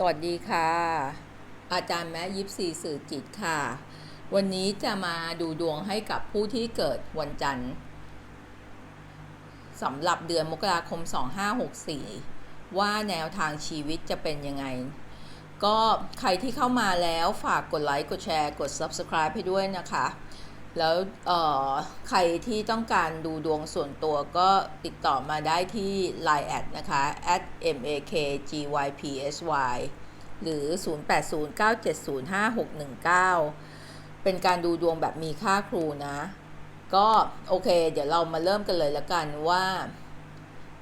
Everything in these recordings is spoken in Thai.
สวัสดีค่ะ อาจารย์แม้ยิปซีสื่อจิตค่ะ วันนี้จะมาดูดวงให้กับผู้ที่เกิดวันจันทร์สำหรับเดือนมกราคม 2564 ว่าแนวทางชีวิตจะเป็นยังไง ก็ใครที่เข้ามาแล้วฝากกดไลค์ กดแชร์ กด Subscribe ให้ด้วยนะคะ แล้วใครที่ต้องการดูดวงส่วนตัวก็ติดต่อมาได้ที่ Line แอดนะคะ at makgypsy หรือ 0809705619 เป็นการดูดวงแบบมีค่าครูนะ ก็โอเค เดี๋ยวเรามาเริ่มกันเลยละกันว่า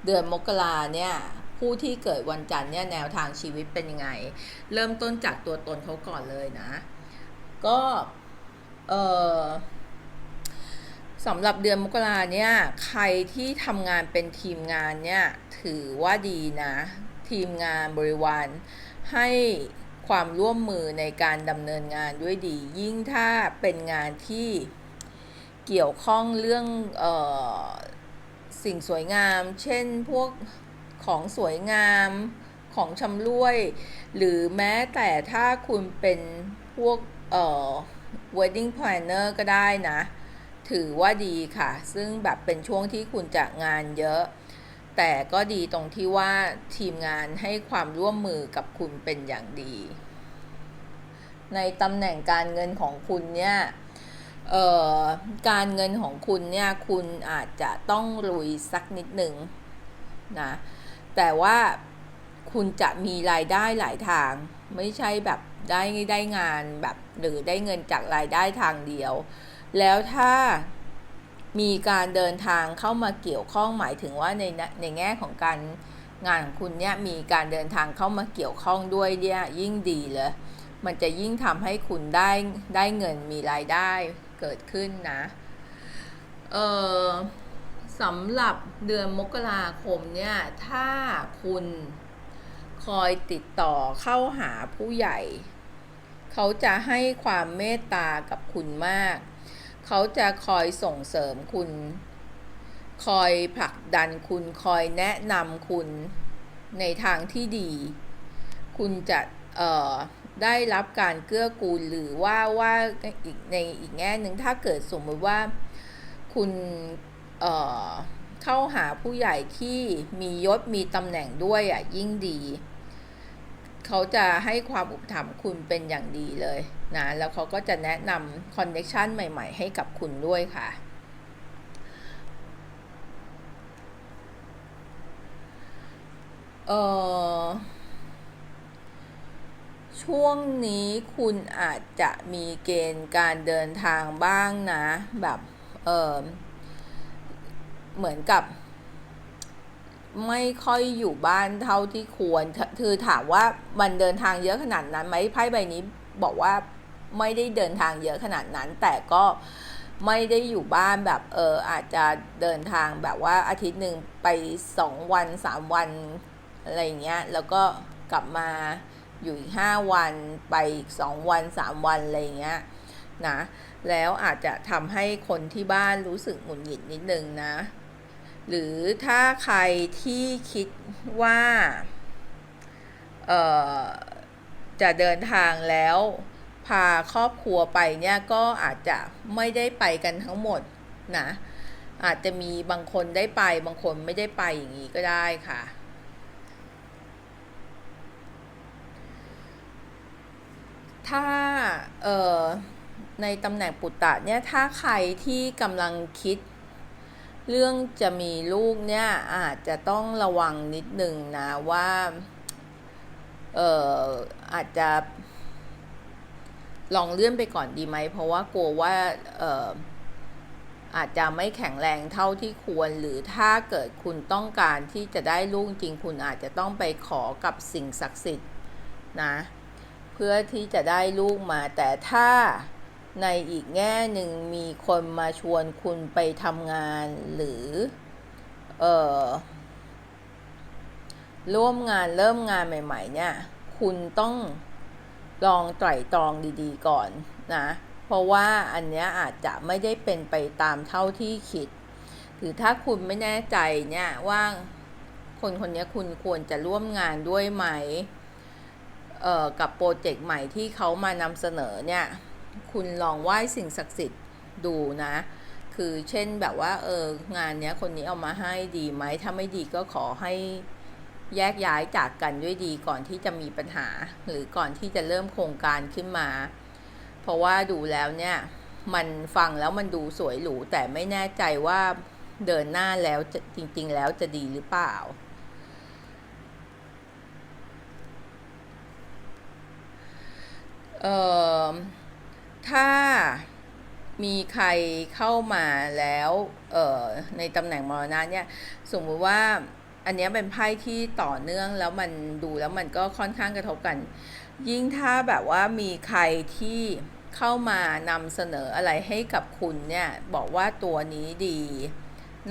เดือนมกราเนี่ย ผู้ที่เกิดวันจันทร์เนี่ยแนวทางชีวิตเป็นยังไง เริ่มต้นจากตัวตนเขาก่อนเลยนะ ก็ เออ สำหรับเดือนมกราเนี่ยใครที่ทำงานเป็นทีมงานเนี่ยถือว่าดีนะ ทีมงานบริวารให้ความร่วมมือในการดำเนินงานด้วยดี ยิ่งถ้าเป็นงานที่เกี่ยวข้องเรื่องออสิ่งสวยงาม เช่นพวกของสวยงามของชำร่วย หรือแม้แต่ถ้าคุณเป็นพวกเอ่อ wedding planner ก็ได้นะ ถือว่าดีค่ะ ซึ่งแบบเป็นช่วงที่คุณจะงานเยอะ แต่ก็ดีตรงที่ว่าทีมงานให้ความร่วมมือกับคุณเป็นอย่างดี ในตำแหน่งการเงินของคุณเนี่ยการเงินของคุณเนี่ยคุณอาจจะต้องลุยสักนิดหนึ่งนะแต่ว่าคุณจะมีรายได้หลายทาง ไม่ใช่แบบได้ได้งานแบบหรือได้เงินจากรายได้ทางเดียว แล้วถ้ามีการเดินทางเข้ามาเกี่ยวข้องหมายถึงว่าในในแง่ของการงานของคุณเนี่ยมีการเดินทางเข้ามาเกี่ยวข้องด้วยเนี่ยยิ่งดีเลย มันจะยิ่งทำให้คุณได้ได้เงินมีรายได้เกิดขึ้นนะเออสำหรับเดือนมกราคมเนี่ยถ้าคุณคอยติดต่อเข้าหาผู้ใหญ่ เขาจะให้ความเมตตากับคุณมาก เขาจะคอยส่งเสริมคุณ คอยผลักดันคุณ คอยแนะนำคุณในทางที่ดี คุณจะได้รับการเกื้อกูลหรือว่าว่าอีกในอีกแง่หนึ่งถ้าเกิดสมมติว่าคุณเเข้าหาผู้ใหญ่ที่มียศมีตำแหน่งด้วยอะยิ่งดี เขาจะให้ความอุปถัมภ์คุณเป็นอย่างดีเลยนะแล้วเขาก็จะแนะนำคอนเนคชันใหม่ๆ ให้กับคุณด้วยค่ะเออช่วงนี้คุณอาจจะมีเกณฑ์การเดินทางบ้างนะ แบบเออเหมือนกับ ไม่ค่อยอยู่บ้านเท่าที่ควรคือถามว่ามันเดินทางเยอะขนาดนั้นไหมไพ่ใบนี้บอกว่าไม่ได้เดินทางเยอะขนาดนั้น แต่ก็ไม่ได้อยู่บ้านแบบเอออาจจะเดินทางแบบว่าอาทิตย์หนึ่งไปสองวันสามวันอะไรเงี้ยแล้วก็กลับมาอยู่อีกห้าวันไปอีกสองวันสามวันอะไรเงี้ยนะแล้วอาจจะทำให้คนที่บ้านรู้สึกหงุดหงิดนิดนึงนะ หรือถ้าใครที่คิดว่าจะเดินทางแล้วพาครอบครัวไปเนี่ยก็อาจจะไม่ได้ไปกันทั้งหมดนะอาจจะมีบางคนได้ไปบางคนไม่ได้ไปอย่างนี้ก็ได้ค่ะ ถ้าในตำแหน่งปุตตะเนี่ยถ้าใครที่กำลังคิด เรื่องจะมีลูกเนี่ยอาจจะต้องระวังนิดหนึ่งนะว่าเอ่ออาจจะลองเลื่อนไปก่อนดีไหม เพราะว่ากลัวว่าเอ่ออาจจะไม่แข็งแรงเท่าที่ควร หรือถ้าเกิดคุณต้องการที่จะได้ลูกจริงคุณอาจจะต้องไปขอกับสิ่งศักดิ์สิทธิ์นะ เพื่อที่จะได้ลูกมาแต่ถ้า ในอีกแง่หนึ่งมีคนมาชวนคุณไปทำงานหรือ เออร่วมงานเริ่มงานใหม่ ๆ เนี่ย คุณต้องลองไตร่ตรองดีๆก่อนนะ เพราะว่าอันเนี้ยอาจจะไม่ได้เป็นไปตามเท่าที่คิด หรือถ้าคุณไม่แน่ใจเนี่ยว่าคนคนนี้คุณควรจะร่วมงานด้วยไหม เอ่อ กับโปรเจกต์ใหม่ที่เขามานำเสนอเนี่ย คุณลองไหว้สิ่งศักดิ์สิทธิ์ดูนะ คือเช่นแบบว่าเอองานเนี้ยคนนี้เอามาให้ดีไหมถ้าไม่ดีก็ขอให้แยกย้ายจากกันด้วยดีก่อนที่จะมีปัญหา หรือก่อนที่จะเริ่มโครงการขึ้นมา เพราะว่าดูแล้วเนี่ยมันฟังแล้วมันดูสวยหรูแต่ไม่แน่ใจว่าเดินหน้าแล้วจริง ๆ แล้วจะดีหรือเปล่า เอ่อ ถ้ามีใครเข้ามาแล้วเออในตำแหน่งมรณะเนี่ยสมมติว่าอันนี้เป็นไพ่ที่ต่อเนื่องแล้วมันดูแล้วมันก็ค่อนข้างกระทบกัน ยิ่งถ้าแบบว่ามีใครที่เข้ามานำเสนออะไรให้กับคุณเนี่ยบอกว่าตัวนี้ดี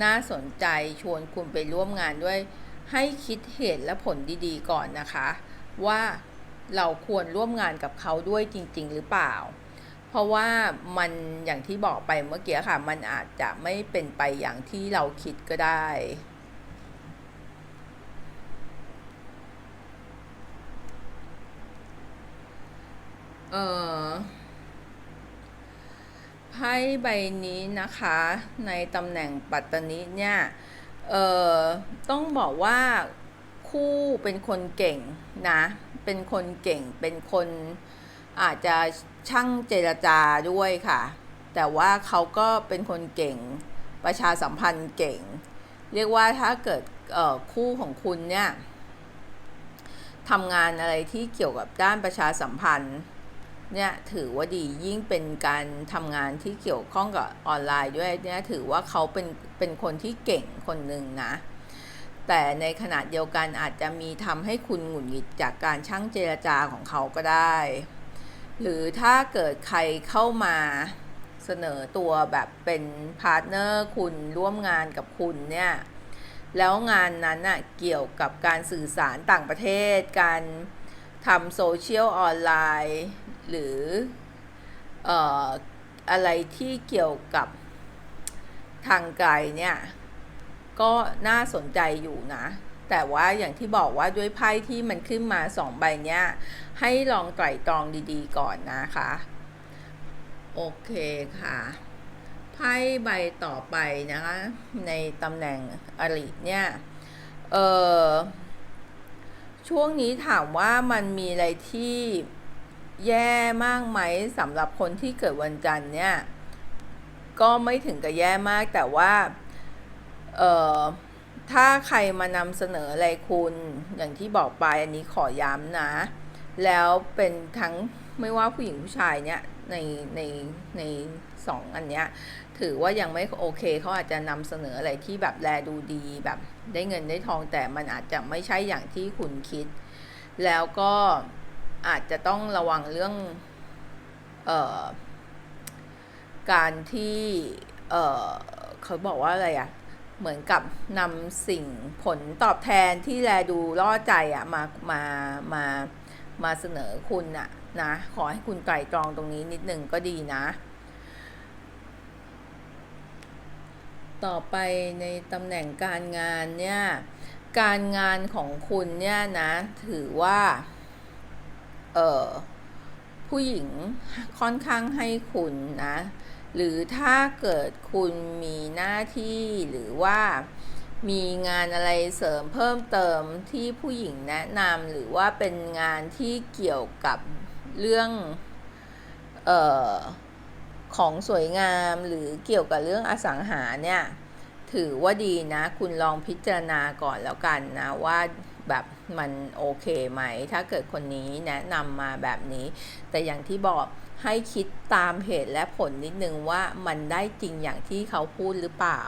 น่าสนใจชวนคุณไปร่วมงานด้วย ให้คิดเหตุและผลดีๆ ก่อนนะคะ ว่าเราควรร่วมงานกับเขาด้วยจริง ๆ หรือเปล่า เพราะว่ามันอย่างที่บอกไปเมื่อกี้ค่ะ มันอาจจะไม่เป็นไปอย่างที่เราคิดก็ได้เออไพ่ใบนี้นะคะในตำแหน่งปัตตนิเนี่ยเออต้องบอกว่าคู่เป็นคนเก่งนะ เป็นคนเก่งเป็นคน อาจจะช่างเจรจาด้วยค่ะ แต่ว่าเขาก็เป็นคนเก่งประชาสัมพันธ์เก่ง เรียกว่าถ้าเกิดคู่ของคุณเนี่ยทำงานอะไรที่เกี่ยวกับด้านประชาสัมพันธ์เนี่ยถือว่าดียิ่งเป็นการทำงานที่เกี่ยวข้องกับออนไลน์ด้วยเนี่ยถือว่าเขาเป็นเป็นคนที่เก่งคนหนึ่งนะ แต่ในขณะเดียวกันอาจจะมีทำให้คุณหงุดหงิดจากการช่างเจรจาของเขาก็ได้ หรือถ้าเกิดใครเข้ามาเสนอตัวแบบเป็นพาร์ทเนอร์คุณร่วมงานกับคุณเนี่ย แล้วงานนั้นน่ะเกี่ยวกับการสื่อสารต่างประเทศ การทำโซเชียลออนไลน์ หรือเอ่ออะไรที่เกี่ยวกับทางไกลเนี่ย ก็น่าสนใจอยู่นะ แต่ว่าอย่างที่บอกว่าด้วยไพ่ที่มันขึ้นมาสองใบเนี้ย ให้ลองไตร่ตรองดีๆก่อนนะคะ โอเคค่ะ ไพ่ใบต่อไปนะคะ ในตำแหน่งอริเนี่ย เออช่วงนี้ถามว่ามันมีอะไรที่แย่มากไหมสำหรับคนที่เกิดวันจันทร์เนี่ย ก็ไม่ถึงกับแย่มากแต่ว่า เออ ถ้าใครมานำเสนออะไรคุณอย่างที่บอกไปอันนี้ขอย้ำนะ แล้วเป็นทั้งไม่ว่าผู้หญิงผู้ชายเนี่ยในในในสองอันเนี้ยถือว่ายังไม่โอเคเขาอาจจะนำเสนออะไรที่แบบแลดูดีแบบได้เงินได้ทองแต่มันอาจจะไม่ใช่อย่างที่คุณคิด แล้วก็อาจจะต้องระวังเรื่องเอ่อการที่เอ่อเขาบอกว่าอะไรอะ เหมือนกับนำสิ่งผลตอบแทนที่แลดูล่อใจอะมามามามาเสนอคุณอะนะ ขอให้คุณไตร่ตรองตรงนี้นิดนึงก็ดีนะ ต่อไปในตำแหน่งการงานเนี่ย การงานของคุณเนี่ยนะ ถือว่า เออ ผู้หญิงค่อนข้างให้คุณนะ หรือถ้าเกิดคุณมีหน้าที่หรือว่ามีงานอะไรเสริมเพิ่มเติมที่ผู้หญิงแนะนำหรือว่าเป็นงานที่เกี่ยวกับเรื่องออของสวยงามหรือเกี่ยวกับเรื่องอสังหาเนี่ย ถือว่าดีนะ คุณลองพิจารณาก่อนแล้วกันนะว่าแบบมันโอเคไหม ถ้าเกิดคนนี้แนะนำมาแบบนี้ แต่อย่างที่บอกให้คิดตามเหตุและผลนิดนึงว่ามันได้จริงอย่างที่เขาพูดหรือเปล่า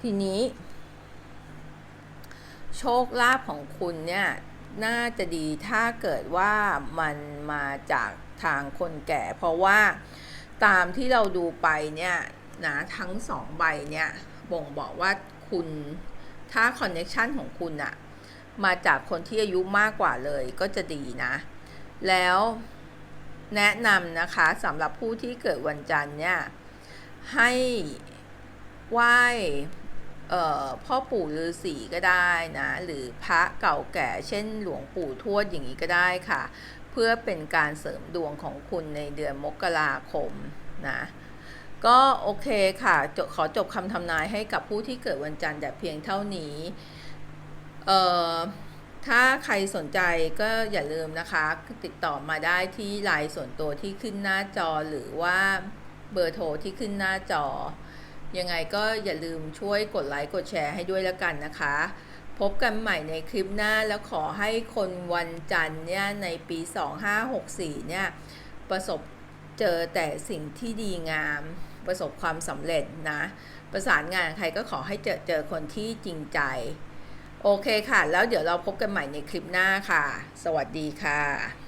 ทีนี้ โชคลาภของคุณเนี่ย น่าจะดีถ้าเกิดว่ามันมาจากทางคนแก่ เพราะว่าตามที่เราดูไปเนี่ย นะทั้งสองใบเนี่ยบ่งบอกว่าคุณถ้าคอนเน็ชันของคุณอะมาจากคนที่อายุมากกว่าเลยก็จะดีนะ แล้วแนะนำนะคะสำหรับผู้ที่เกิดวันจันทร์เนี่ย ให้ไหว้พ่อปู่ฤาษีก็ได้นะ หรือพระเก่าแก่เช่นหลวงปู่ทวดอย่างนี้ก็ได้ค่ะ เพื่อเป็นการเสริมดวงของคุณในเดือนมกราคมนะ ก็โอเคค่ะจขอจบคำทำนายให้กับผู้ที่เกิดวันจันทร์แต่เพียงเท่านี้เอ่อถ้าใครสนใจก็อย่าลืมนะคะ ติดต่อมาได้ที่ไลน์ส่วนตัวที่ขึ้นหน้าจอหรือว่าเบอร์โทรที่ขึ้นหน้าจอ ยังไงก็อย่าลืมช่วยกดไลค์กดแชร์ให้ด้วยแล้วกันนะคะ พบกันใหม่ในคลิปหน้าแล้วขอให้คนวันจันทร์เนี่ยในปี 2564 เนี่ย ประสบเจอแต่สิ่งที่ดีงาม ประสบความสำเร็จนะ ประสานงานใครก็ขอให้เจอเจอคนที่จริงใจ โอเคค่ะ แล้วเดี๋ยวเราพบกันใหม่ในคลิปหน้าค่ะ สวัสดีค่ะ